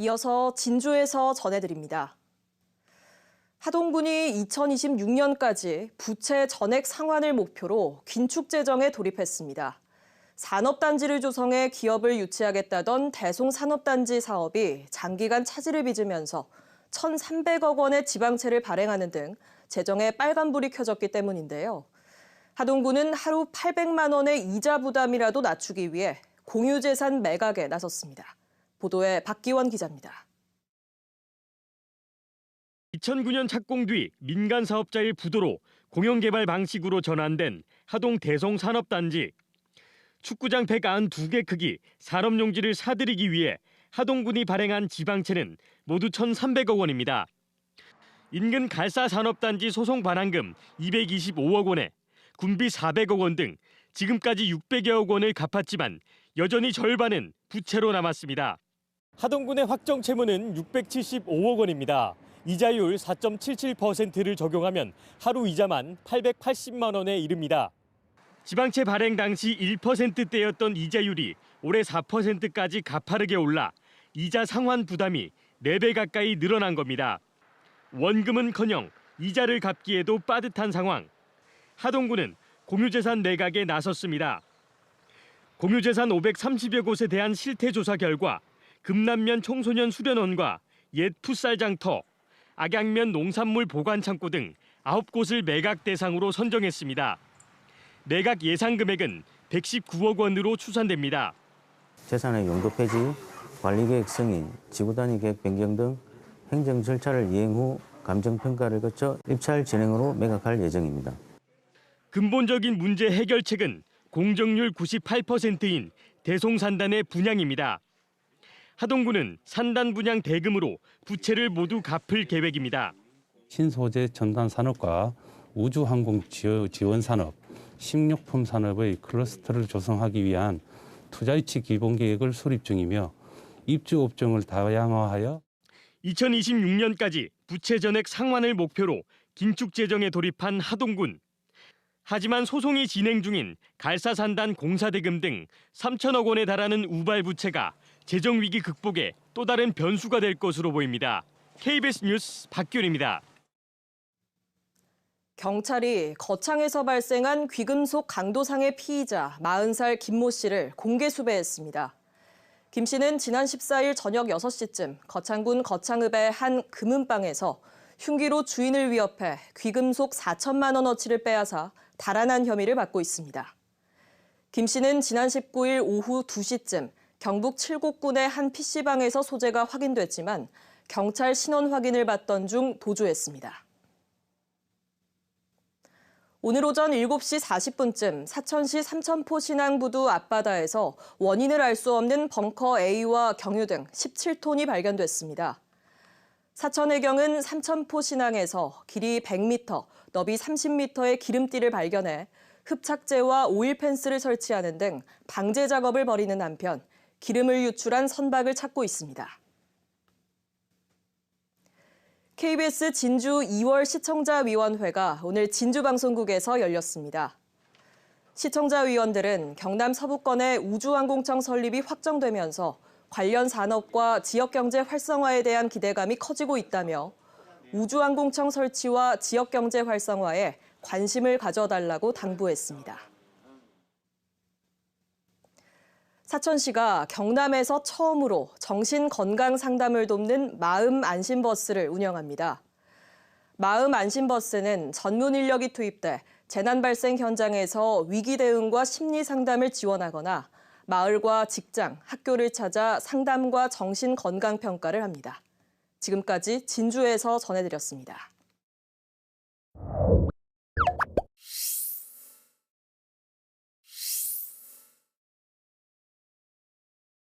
이어서 진주에서 전해드립니다. 하동군이 2026년까지 부채 전액 상환을 목표로 긴축 재정에 돌입했습니다. 산업단지를 조성해 기업을 유치하겠다던 대송산업단지 사업이 장기간 차질을 빚으면서 1,300억 원의 지방채를 발행하는 등 재정에 빨간불이 켜졌기 때문인데요. 하동군은 하루 800만 원의 이자 부담이라도 낮추기 위해 공유재산 매각에 나섰습니다. 보도에 박기원 기자입니다. 2009년 착공 뒤 민간 사업자의 부도로 공영개발 방식으로 전환된 하동 대성 산업단지. 축구장 192개 크기 산업용지를 사들이기 위해 하동군이 발행한 지방채는 모두 1,300억 원입니다. 인근 갈사산업단지 소송 반환금 225억 원에 군비 400억 원 등 지금까지 600여억 원을 갚았지만 여전히 절반은 부채로 남았습니다. 하동군의 확정 채무는 675억 원입니다. 이자율 4.77%를 적용하면 하루 이자만 880만 원에 이릅니다. 지방채 발행 당시 1%대였던 이자율이 올해 4%까지 가파르게 올라 이자 상환 부담이 4배 가까이 늘어난 겁니다. 원금은커녕 이자를 갚기에도 빠듯한 상황. 하동군은 공유재산 매각에 나섰습니다. 공유재산 530여 곳에 대한 실태조사 결과 금남면 청소년 수련원과 옛 풋살장터, 악양면 농산물 보관 창고 등 9곳을 매각 대상으로 선정했습니다. 매각 예상 금액은 119억 원으로 추산됩니다. 재산의 용도 폐지, 관리계획 승인, 지구단위 계획 변경 등 행정 절차를 이행 후 감정평가를 거쳐 입찰 진행으로 매각할 예정입니다. 근본적인 문제 해결책은 공정률 98%인 대송산단의 분양입니다. 하동군은 산단 분양 대금으로 부채를 모두 갚을 계획입니다. 신소재 첨단 산업과 우주항공 지원 산업, 식료품 산업의 클러스터를 조성하기 위한 투자유치 기본 계획을 수립 중이며 입주 업종을 다양화하여 2026년까지 부채 전액 상환을 목표로 긴축 재정에 돌입한 하동군. 하지만 소송이 진행 중인 갈사산단 공사대금 등 3천억 원에 달하는 우발 부채가 재정 위기 극복에 또 다른 변수가 될 것으로 보입니다. KBS 뉴스 박규입니다. 경찰이 거창에서 발생한 귀금속 강도상의 피의자 40살 김모 씨를 공개 수배했습니다. 김 씨는 지난 14일 저녁 6시쯤 거창군 거창읍의 한 금은방에서 흉기로 주인을 위협해 귀금속 4천만 원어치를 빼앗아 달아난 혐의를 받고 있습니다. 김 씨는 지난 19일 오후 2시쯤 경북 칠곡군의 한 PC방에서 소재가 확인됐지만 경찰 신원 확인을 받던 중 도주했습니다. 오늘 오전 7시 40분쯤 사천시 삼천포 신항부두 앞바다에서 원인을 알 수 없는 벙커 A와 경유 등 17톤이 발견됐습니다. 사천해경은 삼천포 신항에서 길이 100m, 너비 30m의 기름띠를 발견해 흡착제와 오일 펜스를 설치하는 등 방제 작업을 벌이는 한편 기름을 유출한 선박을 찾고 있습니다. KBS 진주 2월 시청자위원회가 오늘 진주방송국에서 열렸습니다. 시청자위원들은 경남 서부권의 우주항공청 설립이 확정되면서 관련 산업과 지역경제 활성화에 대한 기대감이 커지고 있다며 우주항공청 설치와 지역경제 활성화에 관심을 가져달라고 당부했습니다. 사천시가 경남에서 처음으로 정신건강 상담을 돕는 마음 안심버스를 운영합니다. 마음 안심버스는 전문 인력이 투입돼 재난 발생 현장에서 위기 대응과 심리 상담을 지원하거나 마을과 직장, 학교를 찾아 상담과 정신 건강 평가를 합니다. 지금까지 진주에서 전해드렸습니다.